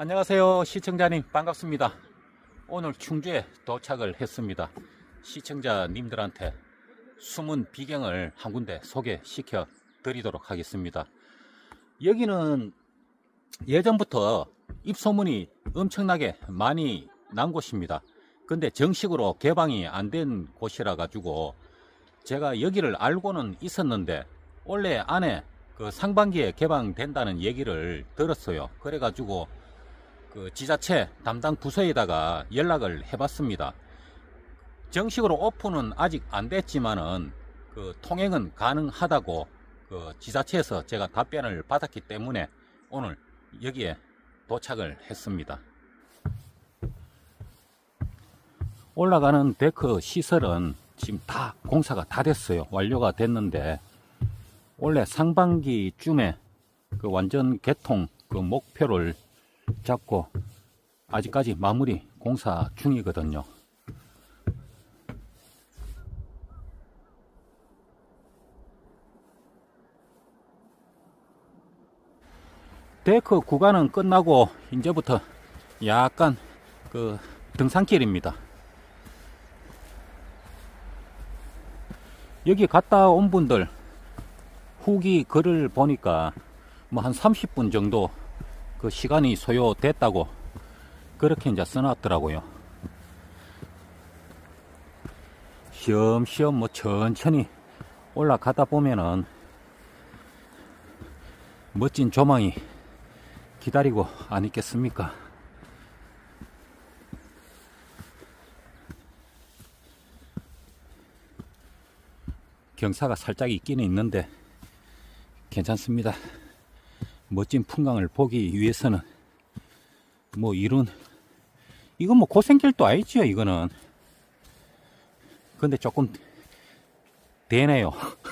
안녕하세요 시청자님. 반갑습니다. 오늘 충주에 도착을 했습니다. 시청자님들한테 숨은 비경을 한 군데 소개시켜 드리도록 하겠습니다. 여기는 예전부터 입소문이 엄청나게 많이 난 곳입니다. 근데 정식으로 개방이 안 된 곳이라 가지고 제가 여기를 알고는 있었는데 원래 안에 그 상반기에 개방된다는 얘기를 들었어요. 그래 가지고 그 지자체 담당 부서에다가 연락을 해봤습니다. 정식으로 오픈은 아직 안 됐지만은 그 통행은 가능하다고 그 지자체에서 제가 답변을 받았기 때문에 오늘 여기에 도착을 했습니다. 올라가는 데크 시설은 지금 다 공사가 다 됐어요. 완료가 됐는데 원래 상반기쯤에 그 완전 개통 그 목표를 잡고 아직까지 마무리 공사 중이거든요. 데크 구간은 끝나고 이제부터 약간 그 등산길입니다. 여기 갔다 온 분들 후기 글을 보니까 뭐 한 30분 정도 그 시간이 소요됐다고 그렇게 이제 써놨더라고요. 시험시험 뭐 천천히 올라가다 보면은 멋진 조망이 기다리고 안 있겠습니까? 경사가 살짝 있기는 있는데 괜찮습니다. 멋진 풍광을 보기 위해서는 뭐 이런 이건 뭐 고생길도 아니지요 이거는. 근데 조금 되네요.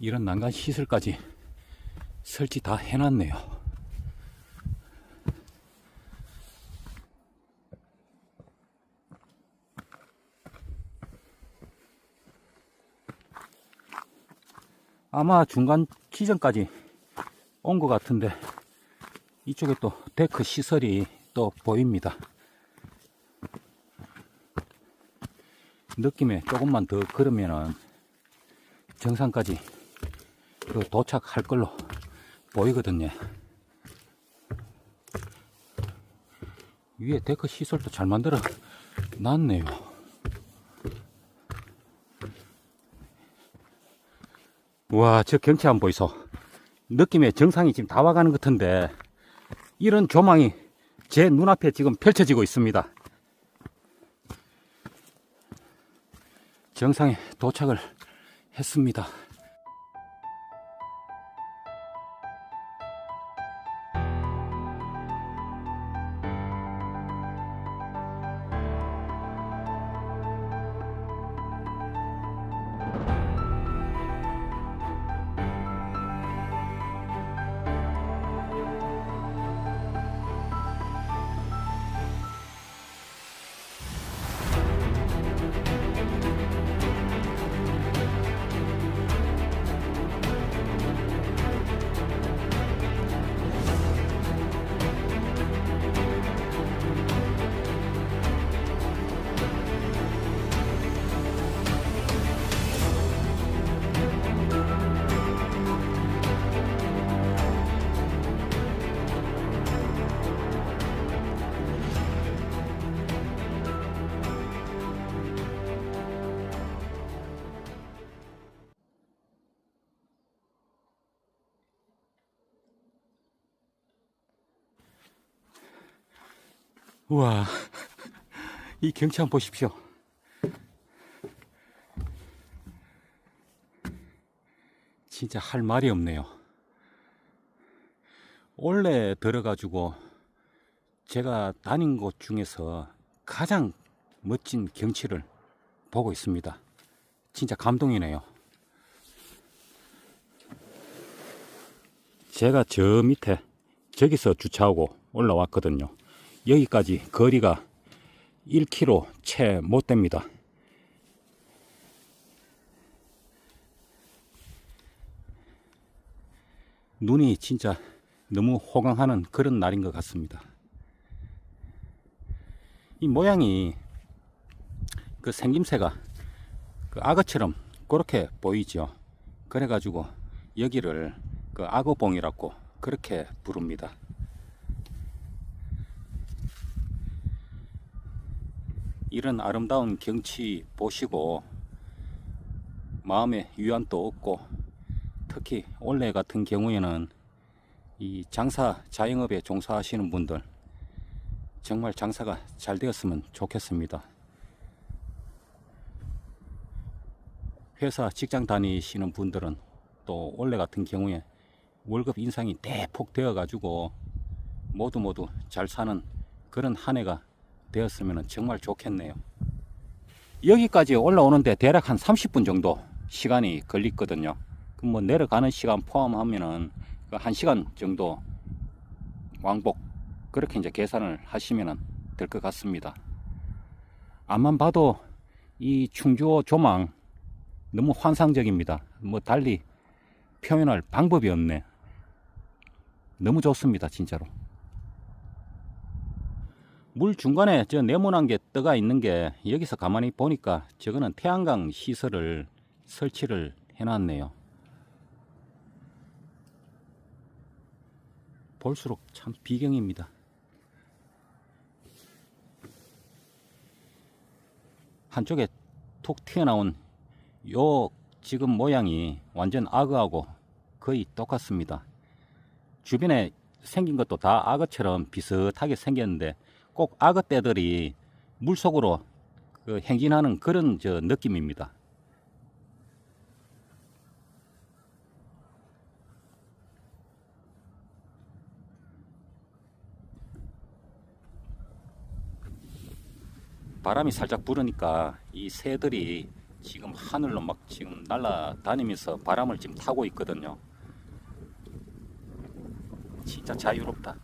이런 난간 시설까지 설치 다 해놨네요 아마 중간 지점까지 온 것 같은데 이쪽에 또 데크 시설이 또 보입니다. 느낌에 조금만 더 걸으면은 정상까지 그 도착할 걸로 보이거든요. 위에 데크 시설도 잘 만들어 놨네요. 와, 저 경치 한번 보이소. 느낌의 정상이 지금 다 와가는 것 같은데, 이런 조망이 제 눈앞에 지금 펼쳐지고 있습니다. 정상에 도착을 했습니다. 우와, 이 경치 한번 보십시오. 진짜 할 말이 없네요. 원래 들어가지고 제가 다닌 곳 중에서 가장 멋진 경치를 보고 있습니다. 진짜 감동이네요. 제가 저 밑에 저기서 주차하고 올라왔거든요. 여기까지 거리가 1kg 채못 됩니다. 눈이 진짜 너무 호강하는 그런 날인 것 같습니다. 이 모양이 그 생김새가 그 악어처럼 그렇게 보이죠. 그래가지고 여기를 그 악어봉이라고 그렇게 부릅니다. 이런 아름다운 경치 보시고 마음에 위안도 얻고 특히 올해 같은 경우에는 이 장사 자영업에 종사하시는 분들 정말 장사가 잘 되었으면 좋겠습니다. 회사 직장 다니시는 분들은 또 올해 같은 경우에 월급 인상이 대폭 되어 가지고 모두 모두 잘 사는 그런 한 해가 되었으면 정말 좋겠네요. 여기까지 올라오는데 대략 한 30분 정도 시간이 걸리거든요. 그럼 뭐 내려가는 시간 포함하면은 그 1시간 정도 왕복 그렇게 이제 계산을 하시면 될 것 같습니다. 앞만 봐도 이 충주호 조망 너무 환상적입니다. 뭐 달리 표현할 방법이 없네. 너무 좋습니다, 진짜로. 물 중간에 저 네모난 게 떠가 있는 게 여기서 가만히 보니까 저거는 태양광 시설을 설치를 해놨네요. 볼수록 참 비경입니다. 한쪽에 툭 튀어나온 요 지금 모양이 완전 악어하고 거의 똑같습니다. 주변에 생긴 것도 다 악어처럼 비슷하게 생겼는데 꼭 악어 떼들이 물속으로 그 행진하는 그런 저 느낌입니다. 바람이 살짝 부르니까 이 새들이 지금 하늘로 막 지금 날아다니면서 바람을 지금 타고 있거든요. 진짜 자유롭다.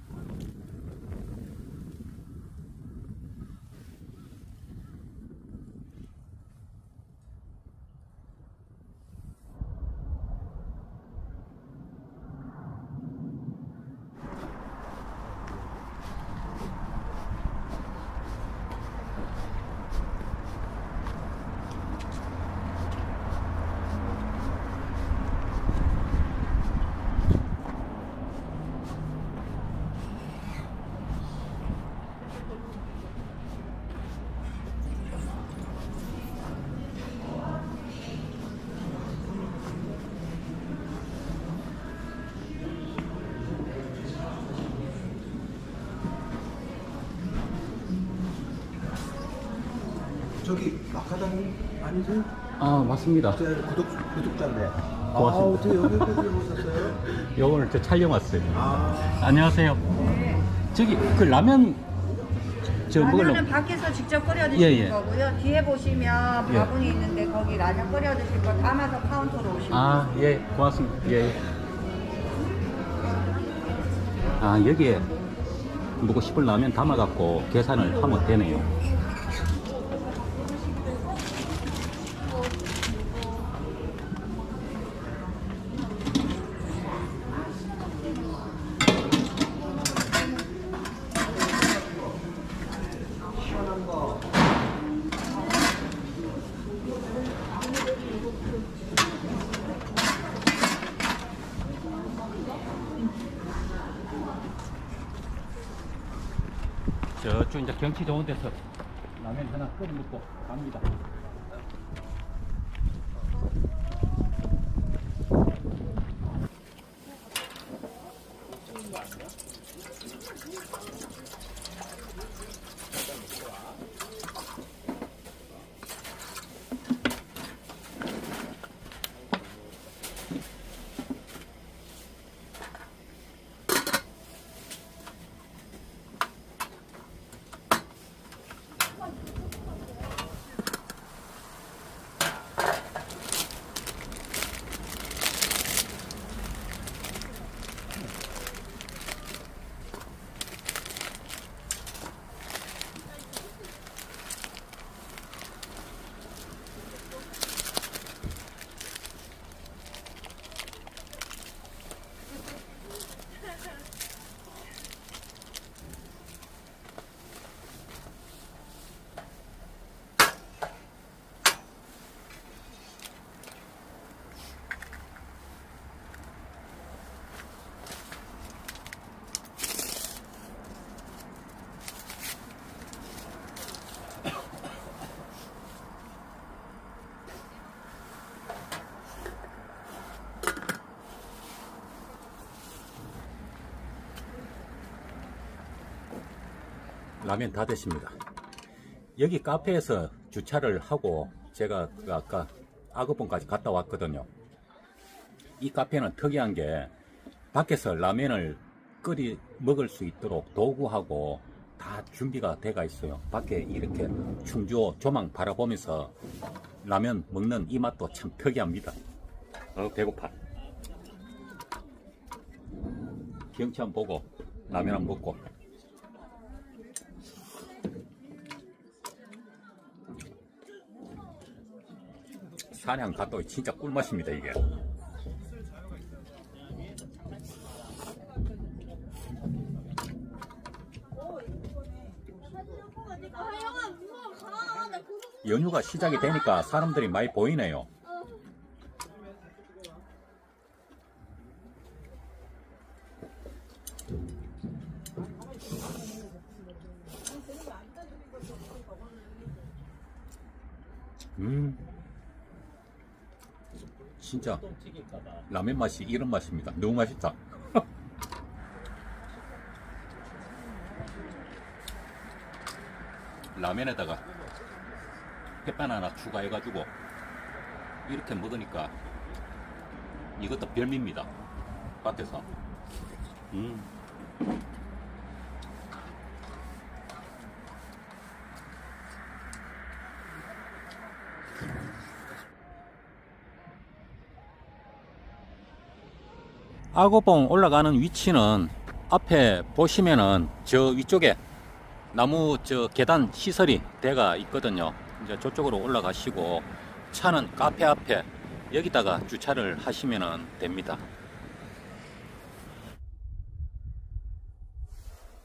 저기 마카다님 아니세요? 아 맞습니다. 저 구독 구독자인데. 아 고맙습니다. 어떻게 여기까지 오셨어요? 요거를 저 촬영 왔어요. 아 안녕하세요. 저기 그 라면 저 먹으려고 라면은 밖에서 직접 끓여 드시는 예, 예. 거고요. 뒤에 보시면 예. 바구니 있는데 거기 라면 끓여 드실 거 담아서 카운터로 오시면 아, 예, 고맙습니다. 예. 아, 여기에 먹고 싶을 라면 담아갖고 계산을 하면 되네요. 저쪽 이제 경치 좋은 데서 라면 하나 끓여 먹고 갑니다. 라면 다 됐습니다. 여기 카페에서 주차를 하고 제가 그 아까 아그본까지 갔다 왔거든요. 이 카페는 특이한 게 밖에서 라면을 끓이 먹을 수 있도록 도구하고 다 준비가 돼가 있어요. 밖에 이렇게 충주 조망 바라보면서 라면 먹는 이 맛도 참 특이합니다. 어, 배고파. 경치 한번 보고 라면 한번 먹고 사냥 갓도이 진짜 꿀맛입니다 이게. 연휴가 시작이 되니까 사람들이 많이 보이네요. 음 진짜 라면 맛이 이런 맛입니다. 너무 맛있다. 라면에다가 햇반 하나 추가해가지고 이렇게 먹으니까 이것도 별미입니다. 밭에서. 음. 아고봉 올라가는 위치는 앞에 보시면은 저 위쪽에 나무 저 계단 시설이 대가 있거든요. 이제 저쪽으로 올라가시고 차는 카페 앞에 여기다가 주차를 하시면 됩니다.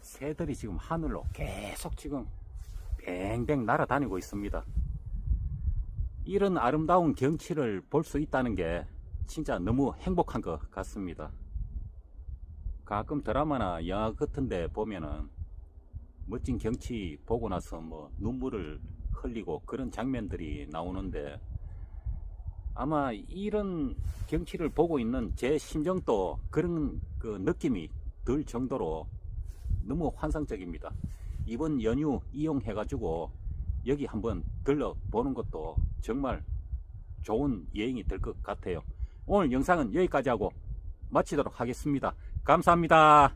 새들이 지금 하늘로 계속 지금 뱅뱅 날아다니고 있습니다. 이런 아름다운 경치를 볼 수 있다는 게 진짜 너무 행복한 것 같습니다. 가끔 드라마나 영화 같은데 보면은 멋진 경치 보고 나서 뭐 눈물을 흘리고 그런 장면들이 나오는데 아마 이런 경치를 보고 있는 제 심정도 그런 그 느낌이 들 정도로 너무 환상적입니다. 이번 연휴 이용해 가지고 여기 한번 들러 보는 것도 정말 좋은 여행이 될 것 같아요. 오늘 영상은 여기까지 하고 마치도록 하겠습니다. 감사합니다.